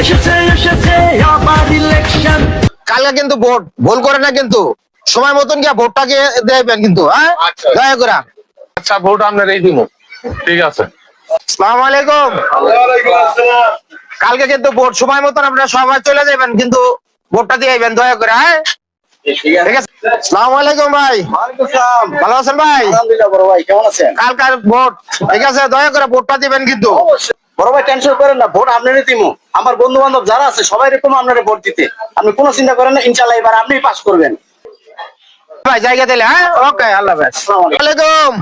এসেছে এসেছে আবার ইলেকশন কালকে কিন্তু ভোট ভুল করে না কিন্তু। সময় মতন গিয়ে ভোটটাকে দেবেন কিন্তু হ্যাঁ? আচ্ছা। দয়া করে। আচ্ছা ভোট দিব। ঠিক আছে। সালাম আলাইকুম। কালকে কিন্তু ভোট সময় মতন আপনারা সবাই চলে যাবেন কিন্তু ভোটটা দিয়ে আইবেন দয়া করে হ্যাঁ? ঠিক আছে। সালাম আলাইকুম ভাই। ভালো আছেন ভাই? ভাই কেমন আছেন? কালকার ভোট? ঠিক আছে দয়া করে ভোটটা দিবেন কিন্তু। বড় ভাই টেনশন করেন না ভোট আপনারই দিমু। আমার বন্ধু বান্ধব যারা আছে সবাই এরকম আপনারা ভোট দিতে। আপনি কোনো চিন্তা করেন না ইনশাল্লাহ এবার আপনি পাস করবেন। ভাই জায়গা দিলে হ্যাঁ? ওকে আল্লাহ হাফেজ। ওয়ালাইকুম।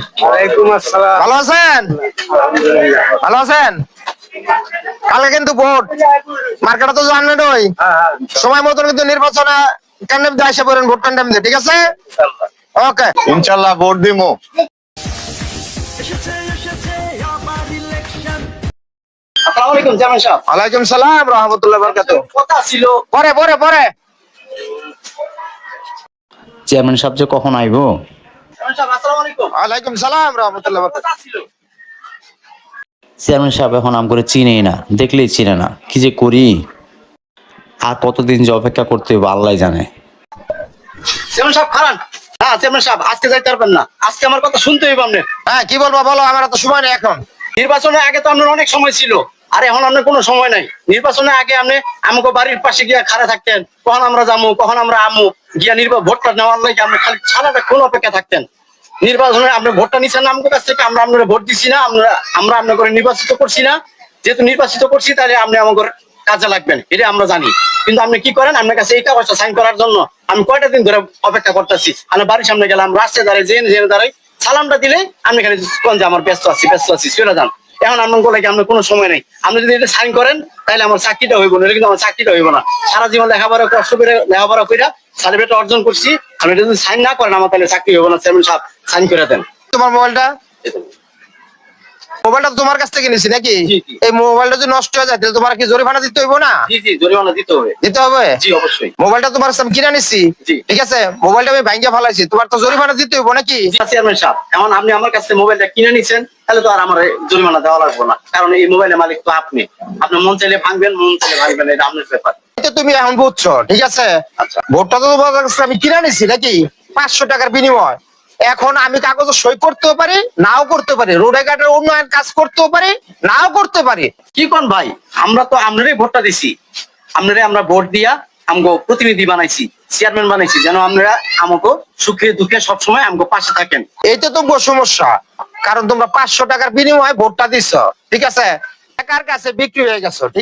আসসালাম। ভালো আছেন? ভালো আছেন? কালকে কিন্তু ভোট। মার্কেটে তো জানেন ওই সময় মতন কিন্তু নির্বাচনে ক্যান্ডেম দিয়ে আসে পড়েন ভোট ক্যান্ডেম দিয়ে ঠিক আছে? ওকে। ইনশাল্লাহ ভোট দিব এসেছে এসেছে আবার ইলেকশন আসসালামু আলাইকুম জামান সাহেব। ওয়ালাইকুম সালাম রহমতুল্লাহ বরকাত কথা ছিল। পরে পরে পরে। চেয়ারম্যান সাহেব যে কখন আইবো? জামান সাহেব আসসালামু আলাইকুম। ওয়ালাইকুম সালাম রহমতুল্লাহ বরকাত কথা ছিল। চেয়ারম্যান সাহেব এখন আম করে চিনেই না দেখলেই চিনে না। কি যে করি? আর কতদিন যে অপেক্ষা করতে হবে আল্লাহ জানে। চেয়ারম্যান সাহেব খারান। না চেয়ারম্যান সাহেব আজকে যাইতে পারবেন না। আজকে আমার কথা শুনতে হইব আপনি। হ্যাঁ কি বলব বলো আমার তো সময় নেই এখন। নির্বাচনের আগে তো আপনার অনেক সময় ছিল, আর এখন আপনার কোনো সময় নাই। নির্বাচনের আগে আপনি আমাকে বাড়ির পাশে গিয়া খাড়া থাকতেন, কখন আমরা যাব, কখন আমরা আমু, গিয়া নির্বাচন ভোটটা নেওয়ার লাগে আপনি খালি সারাটা কোন অপেক্ষা থাকতেন? নির্বাচনে আপনি ভোটটা নিচ্ছেন না আমাকে কাছ থেকে, আমরা আপনার ভোট দিচ্ছি না আমরা আমরা আপনার নির্বাচিত করছি না। যেহেতু নির্বাচিত করছি, তাহলে আপনি আমাকে কাজে লাগবেন এটা আমরা জানি। কিন্তু আপনি কি করেন? আপনার কাছে এই কাগজটা সাইন করার জন্য আমি কয়টা দিন ধরে অপেক্ষা করতেছি। আমি বাড়ির সামনে গেলাম, রাস্তায় দাঁড়াই জেনে জেনে দাঁড়াই সালামটা দিলে আমি খালি যে আমার ব্যস্ত আছি ব্যস্ত আছি, চলে যান। এখন আপনার বলে কি আপনার কোনো সময় নেই? আপনি যদি এটা সাইন করেন, তাহলে আমার চাকরিটা হইব না। কিন্তু আমার চাকরিটা হইব না। সারা জীবন লেখাপড়া, কষ্ট করে লেখাপড়া করে সার্টিফিকেট অর্জন করছি। আপনি যদি সাইন না করেন, আমার তাহলে চাকরি হইব না, চেয়ারম্যান সাহেব সাইন করে দেন। তোমার মোবাইলটা? মোবাইলটা তো তোমার কাছ থেকে নিছি নাকি। এই মোবাইলটা যদি নষ্ট হয়ে যায় তাহলে তোমার কি জরিমানা দিতে হইব না? জি জি জরিমানা দিতে হবে। দিতে হবে? জি অবশ্যই। মোবাইলটা তোমার কিনে নিচ্ছি ঠিক আছে? মোবাইলটা আমি ফেলাইছি। তোমার তো জরিমানা দিতে হইব নাকি? চেয়ারম্যান সাহেব। এখন আপনি আমার কাছে মোবাইলটা কিনে নিছেন তাহলে তো আর আমার জরিমানা দেওয়া লাগবে না। কারণ এই মোবাইলের মালিক তো আপনি। আপনি মন চাইলে ভাঙবেন মন চাইলে ভাঙবেন এটা আপনার ব্যাপার। তুমি এখন বুঝছ ঠিক আছে? আচ্ছা। ভোটটা তো তোমার কাছে আমি কিনে নিছি নাকি? পাঁচশো টাকার বিনিময়। এখন আমি কাগজে সই করতেও পারি নাও করতে পারি রোডে ঘাটের উন্নয়ন কাজ করতেও পারি নাও করতে পারি। কি কোন ভাই? আমরা তো আপনারই ভোটটা দিছি। আপনারে আমরা ভোট দিয়া আমগো প্রতিনিধি বানাইছি চেয়ারম্যান বানাইছি যেন আপনারা আমাকে সুখে দুঃখে সবসময় আমগো পাশে থাকেন। এই তো তোমার সমস্যা কারণ তোমরা পাঁচশো টাকার বিনিময়ে ভোটটা দিচ্ছ ঠিক আছে? টাকার কাছে বিক্রি হয়ে গেছো ঠিক